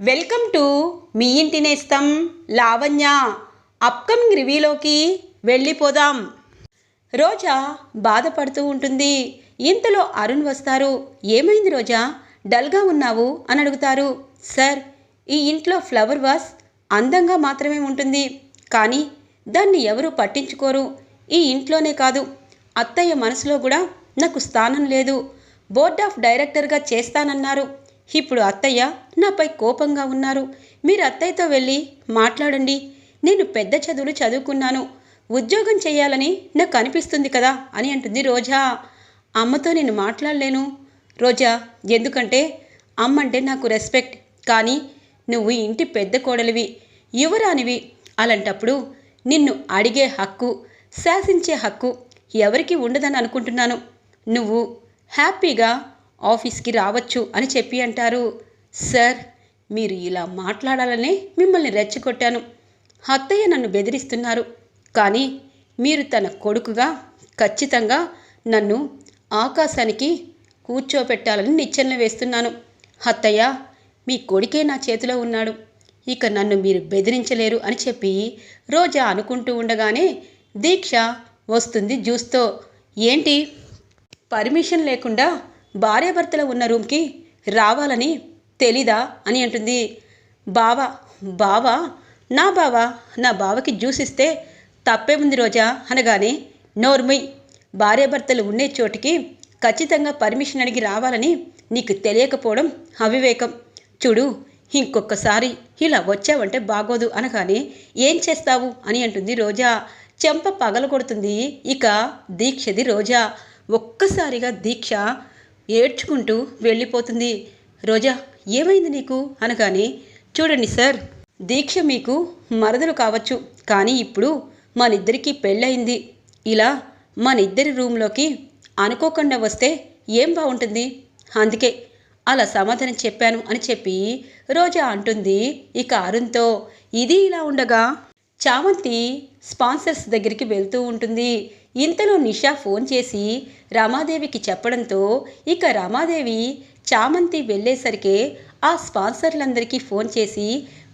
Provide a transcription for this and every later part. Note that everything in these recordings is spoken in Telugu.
వెల్కమ్ టు మీ ఇంటి నేస్తం లావణ్య. అప్కమింగ్ రివ్యూలోకి వెళ్ళిపోదాం. రోజా బాధపడుతూ ఉంటుంది. ఇంతలో అరుణ్ వస్తారు. ఏమైంది రోజా? డల్గా ఉన్నావు? అని అడుగుతారు. సార్ ఈ ఇంట్లో ఫ్లవర్ వాస్ అందంగా మాత్రమే ఉంటుంది. కానీ దాన్ని ఎవరూ పట్టించుకోరు. ఈ ఇంట్లోనే కాదు. అత్తయ్య మనసులో కూడా నాకు స్థానం లేదు. బోర్డ్ ఆఫ్ డైరెక్టర్గా చేస్తానన్నారు. ఇప్పుడు అత్తయ్య నాపై కోపంగా ఉన్నారు. మీరు అత్తయ్యతో వెళ్ళి మాట్లాడండి. నేను పెద్ద చదువులు చదువుకున్నాను. ఉద్యోగం చేయాలని నాకు అనిపిస్తుంది కదా అని అంటుంది రోజా. అమ్మతో నేను మాట్లాడలేను. రోజా ఎందుకంటే అమ్మంటే నాకు రెస్పెక్ట్. కానీ నువ్వు ఇంటి పెద్ద కోడలివి యువరానివి. అలాంటప్పుడు నిన్ను అడిగే హక్కు శాసించే హక్కు ఎవరికి ఉండదని అనుకుంటున్నాను. నువ్వు హ్యాపీగా ఆఫీస్కి రావచ్చు అని చెప్పి అంటారు. సార్ మీరు ఇలా మాట్లాడాలనే మిమ్మల్ని రెచ్చగొట్టాను. అత్తయ్య నన్ను బెదిరిస్తున్నారు. కానీ మీరు తన కొడుకుగా ఖచ్చితంగా నన్ను ఆకాశానికి కూర్చోపెట్టాలని నిచ్చెన వేస్తున్నాను. అత్తయ్య మీ కొడుకే నా చేతిలో ఉన్నాడు. ఇక నన్ను మీరు బెదిరించలేరు అని చెప్పి రోజా అనుకుంటూ ఉండగానే దీక్ష వస్తుంది జ్యూస్తో. ఏంటి? పర్మిషన్ లేకుండా భార్యాభర్తలు ఉన్న రూమ్కి రావాలని తెలీదా అని అంటుంది. బావా బావా నా బావా నా బావకి జ్యూస్ ఇస్తే తప్పే ఉంది రోజా అనగానే నోర్మై భార్యాభర్తలు ఉండే చోటికి ఖచ్చితంగా పర్మిషన్ అడిగి రావాలని నీకు తెలియకపోవడం అవివేకం. చూడు ఇంకొకసారి ఇలా వచ్చావంటే బాగోదు అనగానే ఏం చేస్తావు అని అంటుంది రోజా. చెంప పగలు కొడుతుంది ఇక దీక్షది రోజా. ఒక్కసారిగా దీక్ష ఏడ్చుకుంటూ వెళ్ళిపోతుంది. రోజా ఏమైంది నీకు? అనగానే చూడండి సార్ దీక్ష మీకు మరదలు కావచ్చు కానీ ఇప్పుడు మనిద్దరికీ పెళ్ళయింది. ఇలా మనిద్దరి రూమ్లోకి అనుకోకుండా వస్తే ఏం బాగుంటుంది అందుకే అలా సమాధానం చెప్పాను అని చెప్పి రోజా అంటుంది. ఇక అరుణ్తో ఇది ఇలా ఉండగా చామంతి స్పాన్సర్స్ దగ్గరికి వెళ్తూ ఉంటుంది. ఇంతలో నిషా ఫోన్ చేసి రమాదేవికి చెప్పడంతో ఇక రమాదేవి చామంతి వెళ్ళేసరికి ఆ స్పాన్సర్లందరికీ ఫోన్ చేసి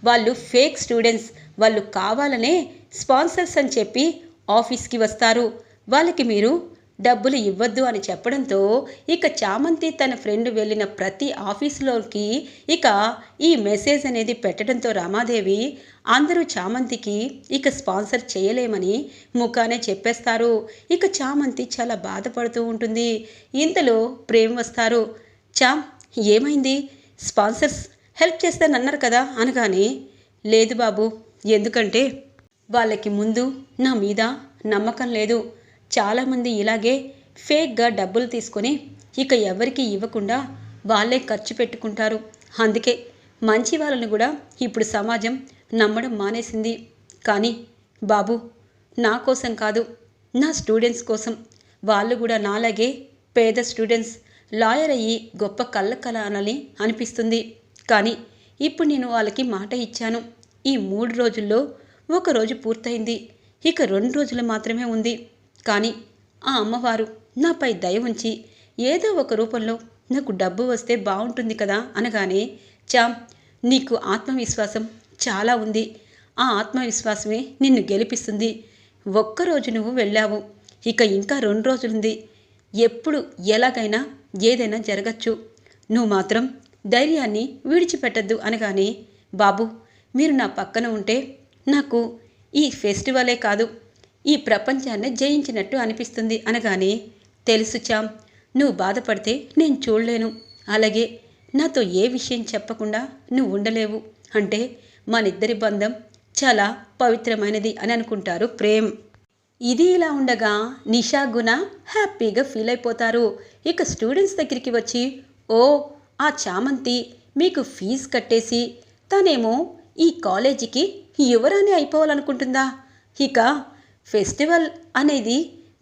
వాళ్ళు ఫేక్ స్టూడెంట్స్ వాళ్ళు కావాలనే స్పాన్సర్స్ అని చెప్పి ఆఫీస్కి వస్తారు. వాళ్ళకి మీరు డబ్బులు ఇవ్వద్దు అని చెప్పడంతో ఇక చామంతి తన ఫ్రెండ్ వెళ్ళిన ప్రతి ఆఫీసులోకి ఇక ఈ మెసేజ్ అనేది పెట్టడంతో రామాదేవి అందరూ చామంతికి ఇక స్పాన్సర్ చేయలేమని ముఖానే చెప్పేస్తారు. ఇక చామంతి చాలా బాధపడుతూ ఉంటుంది. ఇంతలో ప్రేమ్ వస్తారు. చామ్ ఏమైంది? స్పాన్సర్స్ హెల్ప్ చేస్తానన్నారు కదా అనగానే లేదు బాబు ఎందుకంటే వాళ్ళకి ముందు నా మీద నమ్మకం లేదు. చాలామంది ఇలాగే ఫేక్గా డబ్బులు తీసుకొని ఇక ఎవరికి ఇవ్వకుండా వాళ్ళే ఖర్చు పెట్టుకుంటారు. అందుకే మంచి వాళ్ళని కూడా ఇప్పుడు సమాజం నమ్మడం మానేసింది. కానీ బాబు నా కోసం కాదు నా స్టూడెంట్స్ కోసం. వాళ్ళు కూడా నాలాగే పేద స్టూడెంట్స్ లాయర్ అయ్యి గొప్ప కళ్ళ కళ అనాలి అనిపిస్తుంది. కానీ ఇప్పుడు నేను వాళ్ళకి మాట ఇచ్చాను. ఈ మూడు రోజుల్లో ఒక రోజు పూర్తయింది. ఇక రెండు రోజులు మాత్రమే ఉంది. కానీ ఆ అమ్మవారు నాపై దయ ఉంచి ఏదో ఒక రూపంలో నాకు డబ్బు వస్తే బాగుంటుంది కదా అనగానే చామ్ నీకు ఆత్మవిశ్వాసం చాలా ఉంది. ఆ ఆత్మవిశ్వాసమే నిన్ను గెలిపిస్తుంది. ఒక్కరోజు నువ్వు వెళ్ళావు. ఇక ఇంకా రెండు రోజులుంది. ఎప్పుడు ఎలాగైనా ఏదైనా జరగచ్చు. నువ్వు మాత్రం ధైర్యాన్ని విడిచిపెట్టద్దు అనగానే బాబు మీరు నా పక్కన ఉంటే నాకు ఈ ఫెస్టివలే కాదు. ఈ ప్రపంచాన్ని జయించినట్టు అనిపిస్తుంది అనగానే తెలుసు చామ్ నువ్వు బాధపడితే నేను చూడలేను. అలాగే నాతో ఏ విషయం చెప్పకుండా నువ్వు ఉండలేవు. అంటే మనిద్దరి బంధం చాలా పవిత్రమైనది అని అనుకుంటారు ప్రేమ్. ఇది ఇలా ఉండగా నిషా గుణ హ్యాపీగా ఫీల్ అయిపోతారు. ఇక స్టూడెంట్స్ దగ్గరికి వచ్చి ఓ ఆ చామంతి మీకు ఫీజు కట్టేసి తనేమో ఈ కాలేజీకి యువరాణి అయిపోవాలనుకుంటుందా? ఇక ఫెస్టివల్ అనేది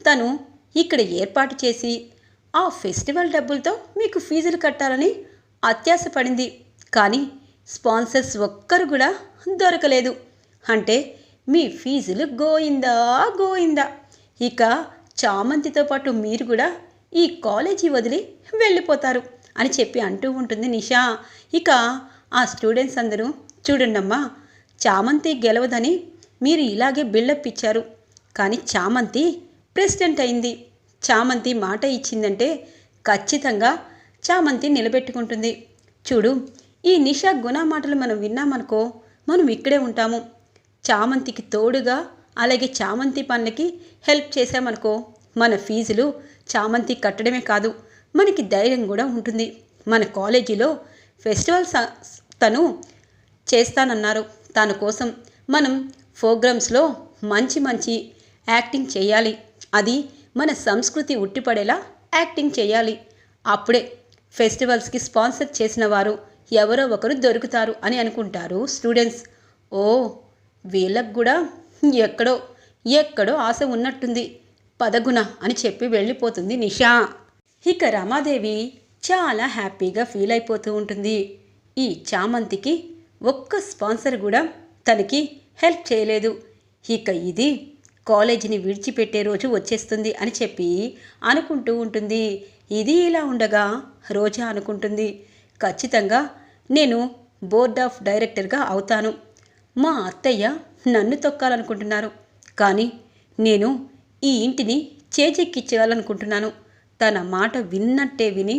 తను ఇక్కడ ఏర్పాటు చేసి ఆ ఫెస్టివల్ డబ్బులతో మీకు ఫీజులు కట్టాలని అత్యాశపడింది కానీ స్పాన్సర్స్ ఒక్కరు కూడా దొరకలేదు. అంటే మీ ఫీజులు గోయిందా గోయిందా? ఇక చామంతితో పాటు మీరు కూడా ఈ కాలేజీ వదిలి వెళ్ళిపోతారు అని చెప్పి అంటూ ఉంటుంది నిషా. ఇక ఆ స్టూడెంట్స్ అందరూ చూడండమ్మా చామంతి గెలవదని మీరు ఇలాగే బిల్డప్ ఇచ్చారు. కానీ చామంతి ప్రెసిడెంట్ అయింది. చామంతి మాట ఇచ్చిందంటే ఖచ్చితంగా చామంతి నిలబెట్టుకుంటుంది. చూడు ఈ నిషా గుణ మాటలు మనం విన్నామనుకో మనం ఇక్కడే ఉంటాము. చామంతికి తోడుగా అలాగే చామంతి పనులకి హెల్ప్ చేశామనుకో మన ఫీజులు చామంతి కట్టడమే కాదు మనకి ధైర్యం కూడా ఉంటుంది. మన కాలేజీలో ఫెస్టివల్ తను చేస్తానన్నారు. తన కోసం మనం ప్రోగ్రామ్స్లో మంచి మంచి యాక్టింగ్ చేయాలి. అది మన సంస్కృతి ఉట్టిపడేలా యాక్టింగ్ చేయాలి. అప్పుడే ఫెస్టివల్స్కి స్పాన్సర్ చేసిన వారు ఎవరో ఒకరు దొరుకుతారు అని అనుకుంటారు స్టూడెంట్స్. ఓ వీళ్ళకు కూడా ఎక్కడో ఎక్కడో ఆశ ఉన్నట్టుంది. పదగుణ అని చెప్పి వెళ్ళిపోతుంది నిషా. ఇక రమాదేవి చాలా హ్యాపీగా ఫీల్ అయిపోతూ ఉంటుంది. ఈ చామంతికి ఒక్క స్పాన్సర్ కూడా తనకి హెల్ప్ చేయలేదు. ఇక ఇది కాలేజీని విడిచిపెట్టే రోజు వచ్చేస్తుంది అని చెప్పి అనుకుంటూ ఉంటుంది. ఇది ఇలా ఉండగా రోజా అనుకుంటుంది. ఖచ్చితంగా నేను బోర్డ్ ఆఫ్ డైరెక్టర్గా అవుతాను. మా అత్తయ్య నన్ను తొక్కాలనుకుంటున్నారు. కానీ నేను ఈ ఇంటిని చేజెక్కించాలనుకుంటున్నాను తన మాట విన్నట్టే విని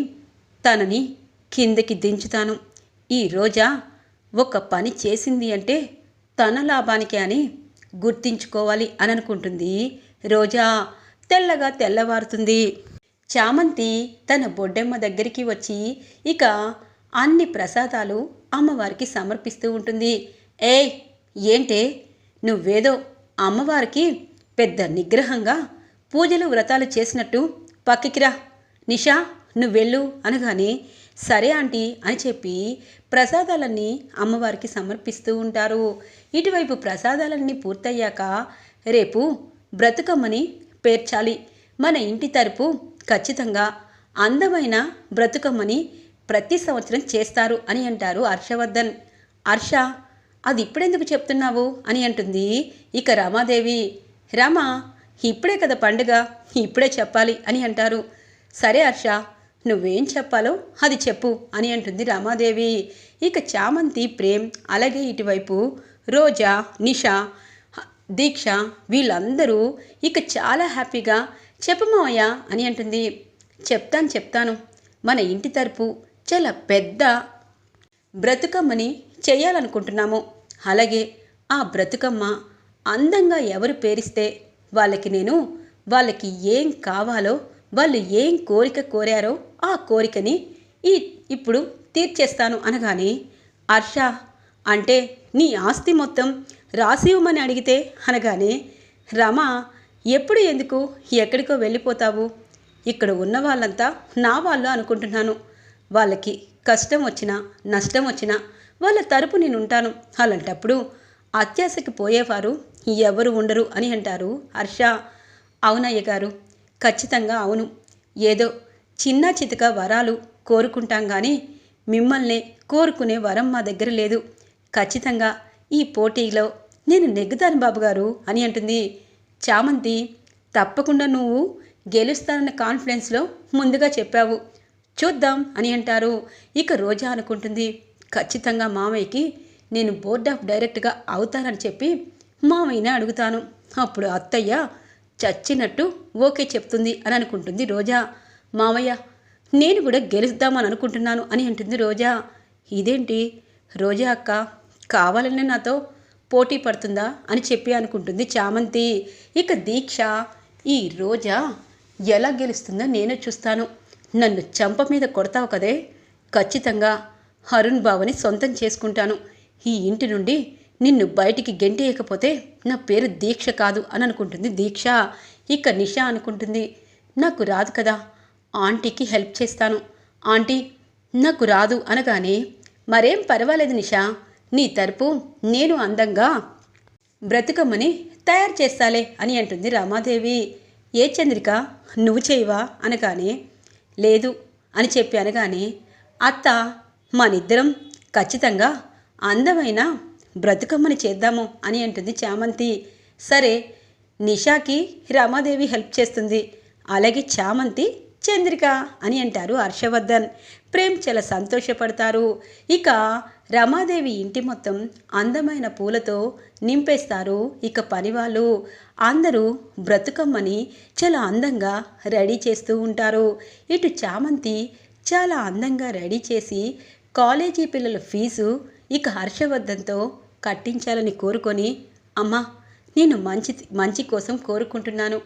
తనని కిందకి దించుతాను. ఈ రోజా ఒక పని చేసింది అంటే తన లాభానికే అని గుర్తించుకోవాలి అని అనుకుంటుంది. రోజా తెల్లగా తెల్లవారుతుంది. చామంతి తన బొడ్డెమ్మ దగ్గరికి వచ్చి ఇక అన్ని ప్రసాదాలు అమ్మవారికి సమర్పిస్తూ ఉంటుంది. ఏ ఏంటే? నువ్వేదో అమ్మవారికి పెద్ద నిగ్రహంగా పూజలు వ్రతాలు చేసినట్టు పక్కకిరా నిషా నువ్వెళ్ళు అనగానే సరే ఆంటీ అని చెప్పి ప్రసాదాలన్నీ అమ్మవారికి సమర్పిస్తూ ఉంటారు. ఇటువైపు ప్రసాదాలన్నీ పూర్తయ్యాక రేపు బ్రతుకమ్మని పేర్చాలి. మన ఇంటి తరపు ఖచ్చితంగా అందమైన బ్రతుకమ్మని ప్రతి సంవత్సరం చేస్తారు అని అంటారు హర్షవర్ధన్. హర్ష అది ఇప్పుడెందుకు చెప్తున్నావు? అని అంటుంది ఇక రమాదేవి. రామ ఇప్పుడే కదా పండుగ ఇప్పుడే చెప్పాలి అని అంటారు. సరే హర్ష నువ్వేం చెప్పాలో అది చెప్పు అని అంటుంది రమాదేవి. ఇక చామంతి ప్రేమ్ అలాగే ఇటువైపు రోజా నిషా దీక్ష వీళ్ళందరూ ఇక చాలా హ్యాపీగా చెప్పమావయ్య అని అంటుంది. చెప్తాను చెప్తాను. మన ఇంటి తరపు చాలా పెద్ద బ్రతుకమ్మని చేయాలనుకుంటున్నాము. అలాగే ఆ బ్రతుకమ్మ అందంగా ఎవరు పేరిస్తే వాళ్ళకి నేను వాళ్ళకి ఏం కావాలో వాళ్ళు ఏం కోరిక కోరారో ఆ కోరికని ఈ ఇప్పుడు తీర్చేస్తాను అనగానే హర్ష అంటే నీ ఆస్తి మొత్తం రాసి ఇవ్వమని అడిగితే అనగానే రమ ఎప్పుడు ఎందుకు ఎక్కడికో వెళ్ళిపోతావు? ఇక్కడ ఉన్న వాళ్ళంతా నా వాళ్ళు అనుకుంటున్నాను. వాళ్ళకి కష్టం వచ్చినా నష్టం వచ్చినా వాళ్ళ తరపు నేను ఉంటాను. అలాంటప్పుడు అత్యాశకి పోయేవారు ఎవరు ఉండరు అని అంటారు హర్ష అవునయ్య గారు ఖచ్చితంగా అవును. ఏదో చిన్న చితక వరాలు కోరుకుంటాం కానీ మిమ్మల్ని కోరుకునే వరం మా దగ్గర లేదు. ఖచ్చితంగా ఈ పోటీలో నేను నెగ్గుతాను బాబుగారు అని అంటుంది. చామంతి తప్పకుండా నువ్వు గెలుస్తానన్న కాన్ఫిడెన్స్లో ముందుగా చెప్పావు. చూద్దాం అని అంటారు. ఇక రోజా అనుకుంటుంది. ఖచ్చితంగా మామయ్యకి నేను బోర్డ్ ఆఫ్ డైరెక్ట్గా అవుతానని చెప్పి మామయ్యనే అడుగుతాను. అప్పుడు అత్తయ్య చచ్చినట్టు ఓకే చెప్తుంది అని అనుకుంటుంది రోజా. మామయ్య నేను కూడా గెలుద్దామని అనుకుంటున్నాను అని అంటుంది రోజా. ఇదేంటి? రోజా అక్క కావాలనే నాతో పోటీ పడుతుందా? అని చెప్పి అనుకుంటుంది చామంతి. ఇక దీక్ష ఈ రోజా ఎలా గెలుస్తుందో నేను చూస్తాను. నన్ను చంప మీద కొడతావు కదే? ఖచ్చితంగా అరుణ్ బావని సొంతం చేసుకుంటాను. ఈ ఇంటి నుండి నిన్ను బయటికి గెంటేయకపోతే నా పేరు దీక్ష కాదు అని అనుకుంటుంది దీక్ష. ఇక నిషా అనుకుంటుంది నాకు రాదు కదా ఆంటీకి హెల్ప్ చేస్తాను. ఆంటీ నాకు రాదు అనగానే మరేం పర్వాలేదు నిషా నీ తరపు నేను అందంగా బ్రతుకమ్మని తయారు చేస్తాలే అని అంటుంది రామాదేవి. ఏ చంద్రిక నువ్వు చేయవా? అనగానే లేదు అని చెప్పి అనగానే అత్త మనిద్దరం ఖచ్చితంగా అందమైన బ్రతుకమ్మని చేద్దాము అని అంటుంది చామంతి. సరే నిషాకి రమాదేవి హెల్ప్ చేస్తుంది. అలాగే చామంతి చంద్రిక అని అంటారు హర్షవర్ధన్. ప్రేమ్ చాలా సంతోషపడతారు. ఇక రమాదేవి ఇంటి మొత్తం అందమైన పూలతో నింపేస్తారు ఇక పనివాళ్ళు. అందరూ బ్రతుకమ్మని చాలా అందంగా రెడీ చేస్తూ ఉంటారు. ఇటు చామంతి చాలా అందంగా రెడీ చేసి కాలేజీ పిల్లల ఫీజు ఇక హర్షవర్ధన్తో కట్టించాలని కోరుకొని అమ్మా నేను మంచి మంచి కోసం కోరుకుంటున్నాను.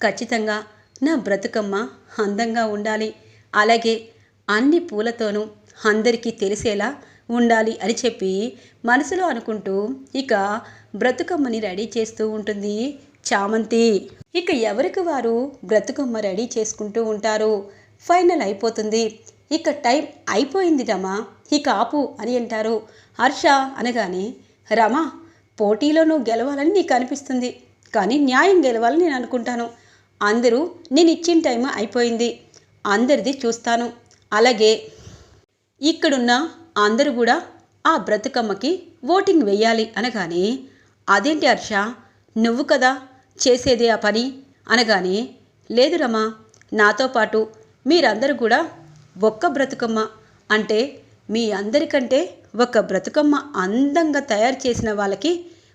ఖచ్చితంగా నా బ్రతుకమ్మ అందంగా ఉండాలి. అలాగే అన్ని పూలతోనూ అందరికీ తెలిసేలా ఉండాలి అని చెప్పి మనసులో అనుకుంటూ ఇక బ్రతుకమ్మని రెడీ చేస్తూ ఉంటుంది చామంతి. ఇక ఎవరికి వారు బ్రతుకమ్మ రెడీ చేసుకుంటూ ఉంటారు? ఫైనల్ అయిపోతుంది. ఇక టైం అయిపోయింది రమా. ఇక ఆపు అని అంటారు. హర్ష అనగానే రమా పోటీలో నువ్వు గెలవాలని నీకు అనిపిస్తుంది. కానీ న్యాయం గెలవాలని నేను అనుకుంటాను. అందరూ నేను ఇచ్చిన టైం అయిపోయింది. అందరిది చూస్తాను. అలాగే ఇక్కడున్న అందరూ కూడా ఆ బ్రతుకమ్మకి ఓటింగ్ వెయ్యాలి అనగానే అదేంటి హర్ష నువ్వు కదా చేసేదే ఆ పని? అనగానే లేదు రమా నాతో పాటు మీరందరూ కూడా ఒక్క బ్రతుకమ్మ అంటే మీ అందరికంటే ఒక బ్రతుకమ్మ అందంగా తయారు చేసిన వాళ్ళకి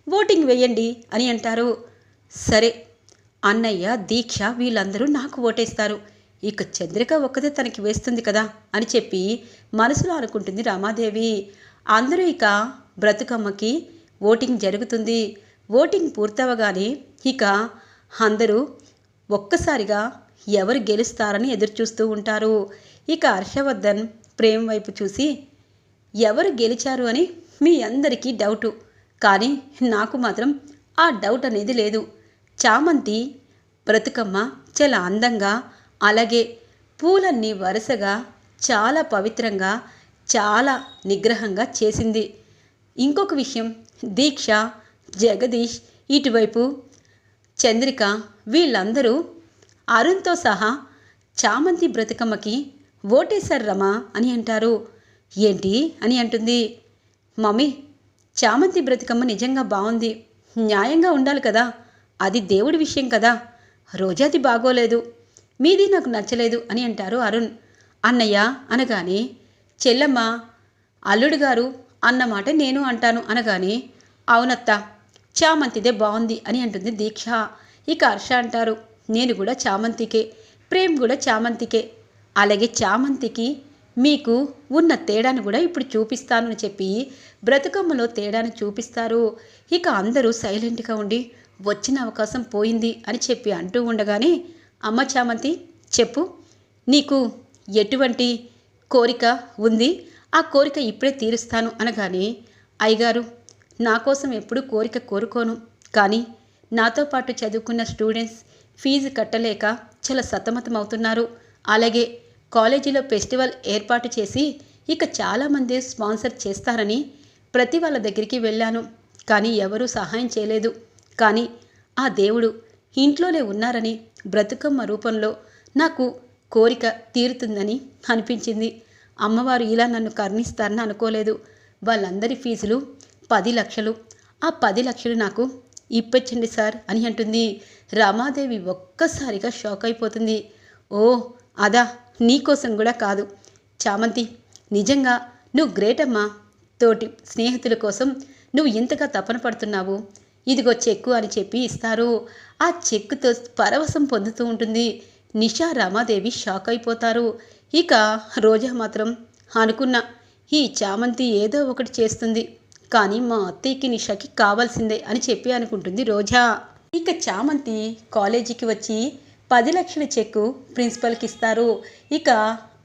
ఓటింగ్ వేయండి అని అంటారు. సరే అన్నయ్య దీక్ష వీళ్ళందరూ నాకు ఓటేస్తారు. ఇక చంద్రిక ఒక్కదే తనకి వేస్తుంది కదా అని చెప్పి మనసులో అనుకుంటుంది రామాదేవి. అందరూ ఇక బ్రతుకమ్మకి ఓటింగ్ జరుగుతుంది. ఓటింగ్ పూర్తవగానే ఇక అందరూ ఒక్కసారిగా ఎవరు గెలుస్తారని ఎదురుచూస్తూ ఉంటారు. ఇక హర్షవర్ధన్ ప్రేమ్ వైపు చూసి ఎవరు గెలిచారు అని మీ అందరికీ డౌటు. కానీ నాకు మాత్రం ఆ డౌట్ అనేది లేదు. చామంతి బ్రతుకమ్మ చాలా అందంగా అలాగే పూలన్నీ వరుసగా చాలా పవిత్రంగా చాలా నిగ్రహంగా చేసింది. ఇంకొక విషయం దీక్ష జగదీష్ ఇటువైపు చంద్రిక వీళ్ళందరూ అరుణ్తో సహా చామంతి బ్రతుకమ్మకి ఓటేశారు రమా అని అంటారు. ఏంటి అని అంటుంది. మమ్మీ చామంతి బ్రతికమ్మ నిజంగా బాగుంది. న్యాయంగా ఉండాలి కదా. అది దేవుడి విషయం కదా. రోజాది బాగోలేదు. మీది నాకు నచ్చలేదు అని అంటారు అరుణ్. అన్నయ్య అనగానే చెల్లమ్మ అల్లుడు గారు అన్నమాట నేను అంటాను అనగానే అవునత్త చామంతిదే బాగుంది అని అంటుంది దీక్ష. ఇక హర్ష అంటారు. నేను కూడా చామంతికే ప్రేమ్ కూడా చామంతికే. అలాగే చామంతికి మీకు ఉన్న తేడాను కూడా ఇప్పుడు చూపిస్తాను అని చెప్పి బ్రతుకమ్మలో తేడాను చూపిస్తారు. ఇక అందరూ సైలెంట్గా ఉండి వచ్చిన అవకాశం పోయింది అని చెప్పి అంటూ ఉండగానే అమ్మ చామంతి చెప్పు. నీకు ఎటువంటి కోరిక ఉంది? ఆ కోరిక ఇప్పుడే తీరుస్తాను అనగానే అయ్యగారు నా కోసం ఎప్పుడూ కోరిక కోరుకోను. కానీ నాతో పాటు చదువుకున్న స్టూడెంట్స్ ఫీజు కట్టలేక చాలా సతమతం అవుతున్నారు అలాగే కాలేజీలో ఫెస్టివల్ ఏర్పాటు చేసి ఇక చాలామంది స్పాన్సర్ చేస్తారని ప్రతి వాళ్ళ దగ్గరికి వెళ్ళాను. కానీ ఎవరూ సహాయం చేయలేదు. కానీ ఆ దేవుడు ఇంట్లోనే ఉన్నారని బ్రతుకమ్మ రూపంలో నాకు కోరిక తీరుతుందని అనిపించింది. అమ్మవారు ఇలా నన్ను కర్ణిస్తారని అనుకోలేదు. వాళ్ళందరి ఫీజులు పది లక్షలు. ఆ పది లక్షలు నాకు ఇప్పించండి సార్ అని అంటుంది. రమాదేవి ఒక్కసారిగా షాక్ అయిపోతుంది. ఓ అదా నీకోసం కూడా కాదు. చామంతి నిజంగా నువ్వు గ్రేట్ అమ్మా తోటి స్నేహితుల కోసం నువ్వు ఇంతగా తపన పడుతున్నావు. ఇదిగో చెక్కు అని చెప్పి ఇస్తారు. ఆ చెక్కుతో పరవశం పొందుతూ ఉంటుంది. నిషా రామాదేవి షాక్ అయిపోతారు. ఇక రోజా మాత్రం అనుకున్న ఈ చామంతి ఏదో ఒకటి చేస్తుంది. కానీ మా అత్తయ్యకి నిషాకి కావాల్సిందే అని చెప్పి అనుకుంటుంది రోజా. ఇక చామంతి కాలేజీకి వచ్చి పది లక్షల చెక్కు ప్రిన్సిపల్కి ఇస్తారు ఇక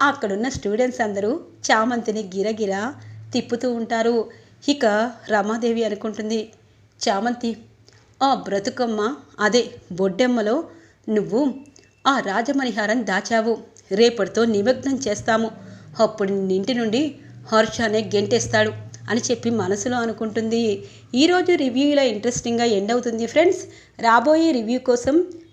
అక్కడున్న స్టూడెంట్స్ అందరూ చామంతిని గిరగిర తిప్పుతూ ఉంటారు. ఇక రమాదేవి అనుకుంటుంది చామంతి ఆ బ్రతుకమ్మ అదే బొడ్డెమ్మలో నువ్వు ఆ రాజమణిహారం దాచావు. రేపటితో నిమగ్నం చేస్తాము. అప్పుడు ఇంటి నుండి హర్ష అనే గెంటేస్తాడు అని చెప్పి మనసులో అనుకుంటుంది. ఈరోజు రివ్యూ ఇలా ఇంట్రెస్టింగ్గా ఎండ్ అవుతుంది. ఫ్రెండ్స్ రాబోయే రివ్యూ కోసం